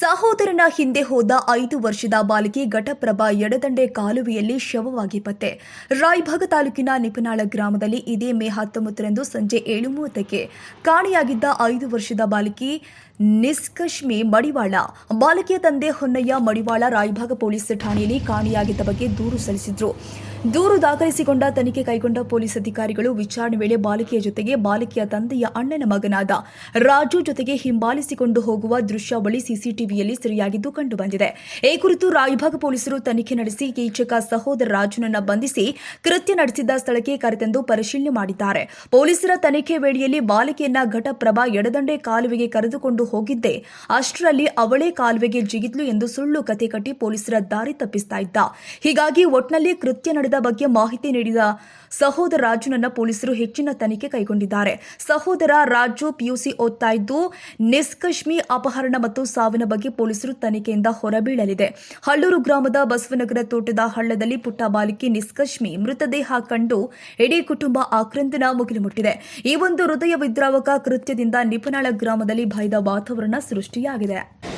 ಸಹೋದರನ ಹಿಂದೆ ಹೋದ ಐದು ವರ್ಷದ ಬಾಲಕಿ ಘಟಪ್ರಭಾ ಎಡದಂಡೆ ಕಾಲುವೆಯಲ್ಲಿ ಶವವಾಗಿ ಪತ್ತೆ. ರಾಯಭಾಗ ತಾಲೂಕಿನ ನಿಪನಾಳ ಗ್ರಾಮದಲ್ಲಿ ಇದೇ ಮೇ ಹತ್ತೊಂಬತ್ತರಂದು ಸಂಜೆ ಏಳು ಮೂವತ್ತಕ್ಕೆ ಕಾಣೆಯಾಗಿದ್ದ ಐದು ವರ್ಷದ ಬಾಲಕಿ ನಿಸ್ಕಶ್ಮಿ ಮಡಿವಾಳ. ಬಾಲಕಿಯ ತಂದೆ ಹೊನ್ನಯ್ಯ ಮಡಿವಾಳ ರಾಯಭಾಗ ಪೊಲೀಸ್ ಠಾಣೆಯಲ್ಲಿ ಕಾಣೆಯಾಗಿದ್ದ ಬಗ್ಗೆ ದೂರು ಸಲ್ಲಿಸಿದ್ರು. ದೂರು ದಾಖಲಿಸಿಕೊಂಡ ತನಿಖೆ ಕೈಗೊಂಡ ಪೊಲೀಸ್ ಅಧಿಕಾರಿಗಳು ವಿಚಾರಣೆ ವೇಳೆ ಬಾಲಕಿಯ ಜೊತೆಗೆ ಬಾಲಕಿಯ ತಂದೆಯ ಅಣ್ಣನ ಮಗನಾದ ರಾಜು ಜೊತೆಗೆ ಹಿಂಬಾಲಿಸಿಕೊಂಡು ಹೋಗುವ ದೃಶ್ಯಾವಳಿ ಸಿಸಿಟಿವಿಯಲ್ಲಿ ಸೆರೆಯಾಗಿದ್ದು ಕಂಡುಬಂದಿದೆ. ಈ ಕುರಿತು ರಾಯಭಾಗ ಪೊಲೀಸರು ತನಿಖೆ ನಡೆಸಿ ಕೀಚಕ ಸಹೋದರ ರಾಜುನನ್ನ ಬಂಧಿಸಿ ಕೃತ್ಯ ನಡೆಸಿದ್ದ ಸ್ಥಳಕ್ಕೆ ಕರೆತಂದು ಪರಿಶೀಲನೆ ಮಾಡಿದ್ದಾರೆ. ಪೊಲೀಸರ ತನಿಖೆ ವೇಳೆಯಲ್ಲಿ ಬಾಲಕಿಯನ್ನ ಘಟಪ್ರಭಾ ಎಡದಂಡೆ ಕಾಲುವೆಗೆ ಕರೆದುಕೊಂಡು ಹೋಗಿದ್ದೆ. ಅಷ್ಟರಲ್ಲಿ ಅವಳೇ ಕಾಲುವೆಗೆ ಜಿಗಿದ್ಲು ಎಂದು ಸುಳ್ಳು ಕತೆ ಕಟ್ಟಿ ಪೊಲೀಸರ ದಾರಿ ತಪ್ಪಿಸ್ತಾ ಇದ್ದ. ಹೀಗಾಗಿ ಒಟ್ನಲ್ಲಿ ಕೃತ್ಯ ನಡೆದ ಬಗ್ಗೆ ಮಾಹಿತಿ ನೀಡಿದ ಸಹೋದರ ರಾಜುನನ್ನ ಪೊಲೀಸರು ಹೆಚ್ಚಿನ ತನಿಖೆ ಕೈಗೊಂಡಿದ್ದಾರೆ. ಸಹೋದರ ರಾಜು ಪಿಯುಸಿ ಓದ್ತಾ ಇದ್ದು ನಿಸ್ಕಶ್ಮಿ ಅಪಹರಣ ಮತ್ತು ಸಾವಿನ ಬಗ್ಗೆ ಪೊಲೀಸರು ತನಿಖೆಯಿಂದ ಹೊರಬೀಳಲಿದೆ. ಹಳ್ಳೂರು ಗ್ರಾಮದ ಬಸವನಗರ ತೋಟದ ಹಳ್ಳದಲ್ಲಿ ಪುಟ್ಟ ಬಾಲಕಿ ನಿಷ್ಕಶ್ಮಿ ಮೃತದೇಹ ಕಂಡು ಇಡೀ ಕುಟುಂಬ ಆಕ್ರಂದನ ಮುಗಿಲು ಮುಟ್ಟಿದೆ ಈ ಒಂದು ಹೃದಯ ವಿದ್ರಾವಕ ಕೃತ್ಯದಿಂದ ನಿಪನಾಳ ಗ್ರಾಮದಲ್ಲಿ ಭಯದ ವಾತಾವರಣ ಸೃಷ್ಟಿಯಾಗಿದೆ.